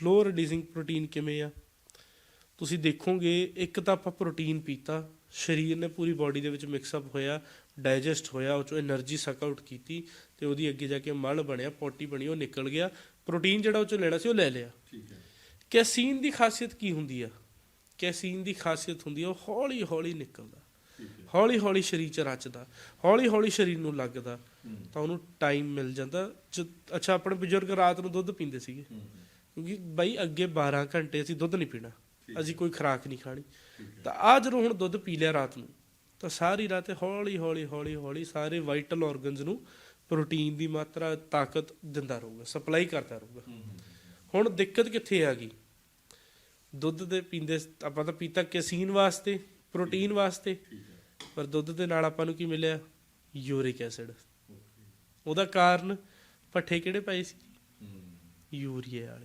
Slow releasing protein ਕਿਵੇਂ ਆ? ਤੁਸੀਂ ਦੇਖੋਗੇ ਇੱਕ ਤਾਂ ਆਪਾਂ ਪ੍ਰੋਟੀਨ ਪੀਤਾ ਸਰੀਰ ਨੇ ਪੂਰੀ ਬਾਡੀ ਦੇ ਵਿੱਚ ਮਿਕਸ ਅਪ ਹੋਇਆ ਡਾਈਜੈਸਟ ਹੋਇਆ ਉਹ ਚੋਂ એનર્ਜੀ ਸਕ ਆਊਟ ਕੀਤੀ ਤੇ ਉਹਦੀ ਅੱਗੇ ਜਾ ਕੇ ਮਲ ਬਣਿਆ ਪੋਟੀ ਬਣੀ ਉਹ ਨਿਕਲ ਗਿਆ। ਪ੍ਰੋਟੀਨ ਜਿਹੜਾ ਉਹ ਚੋਂ ਲੈਣਾ ਸੀ ਉਹ ਲੈ ਲਿਆ। ਠੀਕ ਹੈ। ਕੈਸੀਨ ਦੀ ਖਾਸੀਅਤ ਕੀ ਹੁੰਦੀ ਆ? ਕੈਸੀਨ ਦੀ ਖਾਸੀਅਤ ਹੁੰਦੀ ਆ ਉਹ ਹੌਲੀ ਹੌਲੀ ਨਿਕਲਦਾ ਹੌਲੀ ਹੌਲੀ ਸਰੀਰ ਚ ਰਚਦਾ ਹੌਲੀ ਹੌਲੀ ਸਰੀਰ ਨੂੰ ਲੱਗਦਾ ਤਾਂ ਉਹਨੂੰ ਟਾਈਮ ਮਿਲ ਜਾਂਦਾ। ਅੱਛਾ ਆਪਣੇ ਬਜ਼ੁਰਗ ਰਾਤ ਨੂੰ ਦੁੱਧ ਪੀਂਦੇ ਸੀਗੇ। ਕਿਉਂਕਿ ਬਾਈ ਅੱਗੇ 12 ਘੰਟੇ ਅਸੀਂ ਦੁੱਧ ਨਹੀਂ ਪੀਣਾ ਅਸੀਂ ਕੋਈ ਖੁਰਾਕ ਨਹੀਂ ਖਾਣੀ। ਤਾਂ ਆ ਜਦੋਂ ਹੁਣ ਦੁੱਧ ਪੀ ਲਿਆ ਰਾਤ ਨੂੰ ਤਾਂ ਸਾਰੀ ਰਾਤ ਹੌਲੀ ਹੌਲੀ ਹੌਲੀ ਹੌਲੀ ਸਾਰੇ ਵਾਈਟਲ ਆਰਗਨਸ ਨੂੰ ਪ੍ਰੋਟੀਨ ਦੀ ਮਾਤਰਾ ਤਾਕਤ ਦਿੰਦਾ ਰਹੂਗਾ ਸਪਲਾਈ ਕਰਦਾ ਰਹੂਗਾ। ਹੁਣ ਦਿੱਕਤ ਕਿੱਥੇ ਆ ਗਈ? ਦੁੱਧ ਦੇ ਪੀਂਦੇ ਆਪਾਂ ਤਾਂ ਪੀਤਾ ਕੈਸੀਨ ਵਾਸਤੇ ਪ੍ਰੋਟੀਨ ਵਾਸਤੇ। ਪਰ ਦੁੱਧ ਦੇ ਨਾਲ ਆਪਾਂ ਨੂੰ ਕੀ ਮਿਲਿਆ? ਯੂਰਿਕ ਐਸਿਡ ਉਹਦਾ ਕਾਰਨ ਪੱਠੇ ਕਿਹੜੇ ਪਏ ਸੀ? ਯੂਰੀਏ ਵਾਲੇ।